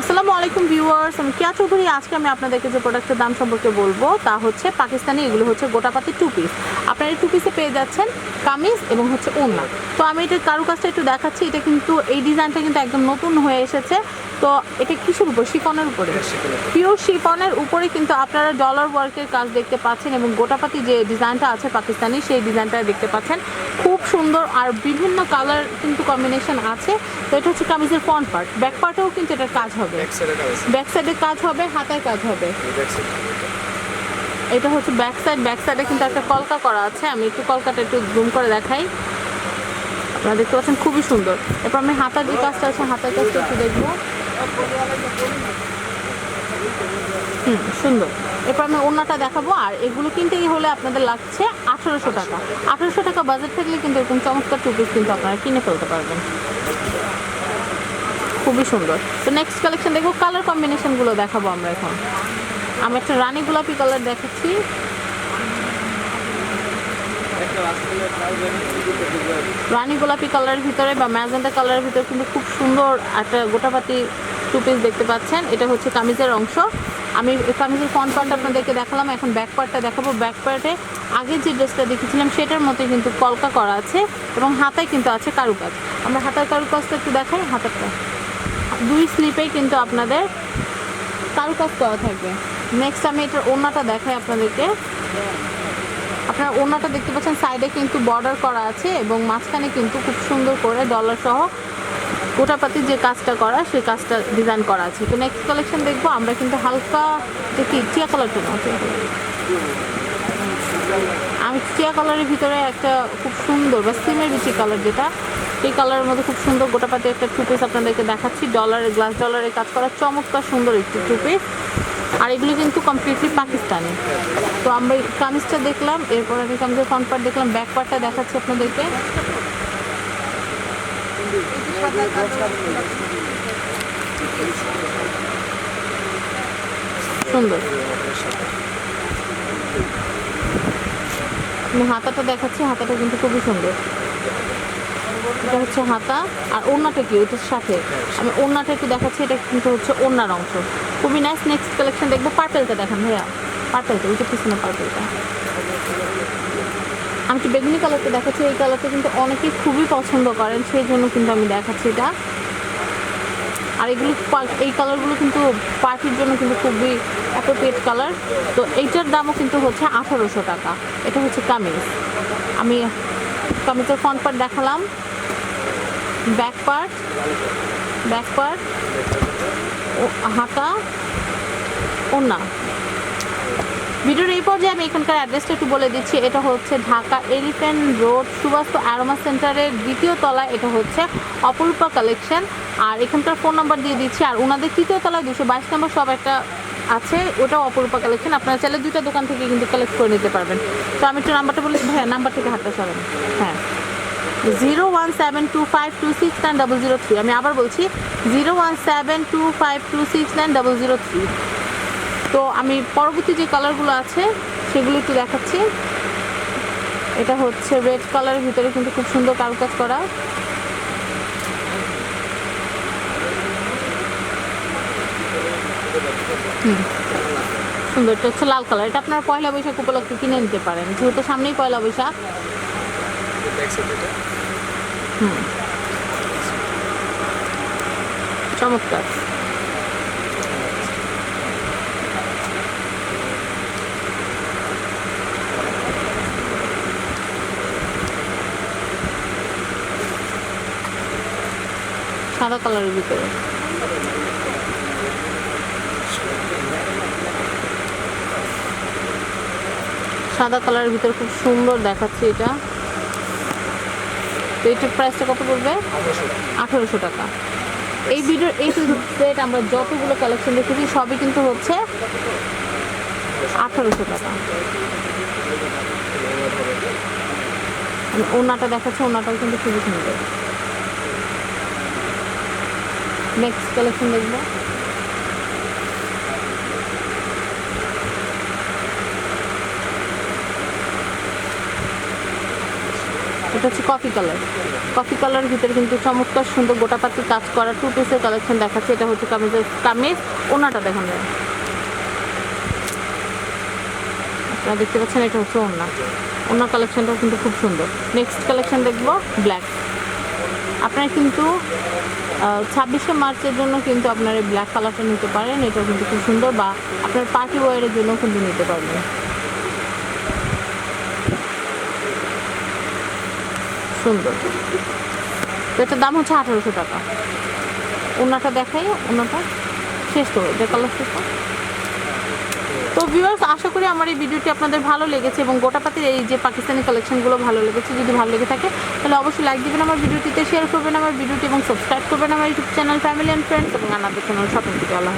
আসসালামু আলাইকুম ভিউয়ার্স, আমি কিয়া চৌধুরী। আজকে আমি আপনাদেরকে যে প্রোডাক্টের দাম সম্পর্কে বলব, তা হচ্ছে পাকিস্তানি, এগুলো হচ্ছে গোটাপাতি টু পিস আপনারা এই টু পিসে পেয়ে যাচ্ছেন কামিজ এবং হচ্ছে ওড়না। তো আমি এটা কারুকাজটা একটু দেখাচ্ছি, এটা কিন্তু এই ডিজাইনটা কিন্তু একদম নতুন হয়ে এসেছে। তো এটা কিসের উপর? শিফনের উপরে। পিওর শিফনের উপরে কিন্তু আপনারা ডলার ওয়ার্কের কাজ দেখতে পাচ্ছেন এবং গোটাপাতি যে ডিজাইনটা আছে পাকিস্তানি, সেই ডিজাইনটা দেখতে পাচ্ছেন। সুন্দর আর বিভিন্ন কালার কিন্তু কম্বিনেশন আছে। তো এটা হচ্ছে কামিজের ফ্রন্ট পার্ট ব্যাক পার্টেও কিন্তু এটার কাজ হবে। ব্যাক সাইডে কাজ হবে হাতায় কাজ হবে। এটা হচ্ছে ব্যাক সাইড ব্যাক সাইডে কিন্তু একটা কলকা করা আছে। আমি একটু কলকাটা একটু জুম করে দেখাই। আপনারা দেখতে পাচ্ছেন খুবই সুন্দর। এরপর আমি হাতার যে কাজটা আছে হাতার কাজটা একটু দেখব। হুম, সুন্দর। এরপর আমি ওড়নাটা দেখাবো, আর এগুলো কিনতে গিয়ে হলে আপনাদের লাগছে আঠারোশো টাকা। আঠারোশো টাকা বাজেট থাকলে কিন্তু এরকম চমৎকার টু পিস কিন্তু আপনারা কিনে ফেলতে পারবেন। খুবই সুন্দর। তো নেক্সট কালেকশন দেখব কালার কম্বিনেশনগুলো দেখাবো আমরা এখন। আমি একটা রানী গোলাপি কালার দেখাচ্ছি। রানী গোলাপি কালারের ভিতরে বা ম্যাজেন্টা কালারের ভিতরে কিন্তু খুব সুন্দর একটা গোটাপাতি টু পিস দেখতে পাচ্ছেন। এটা হচ্ছে কামিজের অংশ। আমি কামিজের ফ্রন্ট পার্ট আপনাদেরকে দেখালাম। এখন ব্যাক পার্টটা দেখাবো। ব্যাক পার্টে আগে যে ড্রেসটা দেখেছিলাম, সেটার মতো কিন্তু কলকা করা আছে এবং হাতায় কিন্তু আছে কারুকাজ। আমরা হাতার কারুকাজটা একটু দেখাই। হাতারটা দুই স্লিপেই কিন্তু আপনাদের কারুকাজ করা থাকবে। নেক্সট আমি এটার ওড়নাটা দেখাই আপনাদেরকে। আপনার ওড়নাটা দেখতে পাচ্ছেন। সাইডে কিন্তু বর্ডার করা আছে এবং মাঝখানে কিন্তু খুব সুন্দর করে ডলার সহ গোটাপাতির যে কাজটা করা, সেই কাজটা ডিজাইন করা আছে। তো নেক্সট কালেকশন দেখব, আমরা কিন্তু হালকা যে কি টিয়া কালারটা না আমি চিয়া কালারের ভিতরে একটা খুব সুন্দর, বা সিমের বিচি কালার যেটা, সেই কালারের মধ্যে খুব সুন্দর গোটাপাতি একটা টু পিস আপনাদেরকে দেখাচ্ছি। ডলারের গ্লাস ডলারের কাজ করা, চমৎকার সুন্দর একটি টু পিস আর এগুলো কিন্তু কমপ্লিটলি পাকিস্তানি। তো আমরা কামিজটা দেখলাম, এরপর আমি কামিজের ফ্রন্ট পার্ট দেখলাম ব্যাক পার্টটা দেখাচ্ছি আপনাদেরকে। সুন্দর। হাতাটা দেখাচ্ছি, হাতাটা কিন্তু খুবই সুন্দর। এটা হচ্ছে হাতা, আর ওড়নাটা কি? ওইটার সাথে। আমি ওড়নাটা একটু দেখাচ্ছি, এটা কিন্তু হচ্ছে ওড়নার অংশ। খুবই নাইস নেক্সট কালেকশন দেখব। পার্পেলটা দেখান ভাইয়া। পার্পেলটা ওইটা পিছনে পার্পেলটা আমি একটু বেগুনি কালারটা দেখাচ্ছি, এই কালারটা কিন্তু অনেকেই খুবই পছন্দ করেন, সেই জন্য কিন্তু আমি দেখাচ্ছি এটা। আর এগুলো এই কালারগুলো কিন্তু পার্টির জন্য কিন্তু খুবই অ্যাপ্রোপ্রিয়েট কালার। তো এইটার দামও কিন্তু হচ্ছে আঠারোশো টাকা। এটা হচ্ছে কামিজ। আমি কামিজের ফ্রন্ট পার্ট দেখালাম। ব্যাক পার্ট ব্যাক পার্ট হাতা ওনা ভিডিওর এই পর্যায়ে আমি এখানকার অ্যাড্রেসটা একটু বলে দিচ্ছি। এটা হচ্ছে Dhaka Elephant Road Subastu aroma সেন্টারের দ্বিতীয় তলায় এটা হচ্ছে অপরূপা কালেকশন আর এখানকার ফোন নাম্বার দিয়ে দিচ্ছি। আর ওনাদের তৃতীয় তলায় দুশো বাইশ নম্বর সব একটা আছে, ওটাও অপরূপা কালেকশন আপনারা চাইলে দুইটা দোকান থেকে কিন্তু কালেক্ট করে নিতে পারবেন। তো আমি একটু নাম্বারটা বলেছি হ্যাঁ নাম্বার থেকে হাতটা সরান। হ্যাঁ। Zero one seven two five two six nine double zero three. আমি আবার বলছি, zero one seven two five two six nine double zero three. তো আমি পরবর্তী যে কালারগুলো আছে, সেগুলো একটু দেখাচ্ছি। এটা হচ্ছে রেড কালারের ভিতরে কিন্তু খুব সুন্দর কারুকাজ করা। সুন্দর। এটা হচ্ছে লাল কালার এটা আপনার পয়লা বৈশাখ উপলক্ষে কিনে নিতে পারেন। যেহেতু সামনেই পয়লা বৈশাখ। হুম, চমৎকার। সাদা কালারের ভিতরে। সাদা কালারের ভিতরে খুব সুন্দর দেখাচ্ছে এটা। তো এটার প্রাইসটা কত পড়বে? আঠারোশো টাকা। এই ভিডিওর এই সেট আমরা যতগুলো কালেকশন দেখেছি, সবই কিন্তু হচ্ছে আঠেরোশো টাকা। আমি ওনাটা দেখাচ্ছে, ওনাটাও কিন্তু খুবই সুন্দর। নেক্সট কালেকশন দেখব এটা হচ্ছে কফি কালার কফি কালারের ভিতরে কিন্তু চমৎকার সুন্দর গোটাপাতি কাজ করা টু পিসের কালেকশন দেখাচ্ছে। এটা হচ্ছে কামিজের কামিজ। ওনাটা দেখুন ভাই। আপনারা দেখতে পাচ্ছেন, এটা হচ্ছে ওনা। ওনার কালেকশনটাও কিন্তু খুব সুন্দর। নেক্সট কালেকশন দেখব ব্ল্যাক আপনারা কিন্তু ছাব্বিশে মার্চের জন্য কিন্তু আপনার ব্ল্যাক কালারটা নিতে পারেন। এটা কিন্তু খুব সুন্দর বা আপনার পার্টি ওয়ারের জন্য কিন্তু নিতে পারবেন। সুন্দর। এটার দাম হচ্ছে আঠারোশো টাকা। ওনাটা দেখাই, ওনাটা শেষ তো এটা কালার শেষ তো? তো ভিউয়ার্স আশা করি আমার এই ভিডিওটি আপনাদের ভালো লেগেছে এবং গোটা গোটাপাতির এই যে পাকিস্তানি কালেকশনগুলো ভালো লেগেছে, যদি ভালো লেগে থাকে, তাহলে অবশ্যই লাইক দেবেন আমার ভিডিওটিতে শেয়ার করবেন আমার ভিডিওটি এবং সাবস্ক্রাইব করবেন আমার YouTube channel family and friends এবং আনাদের চ্যানেল শপিং থেকে আল্লাহ।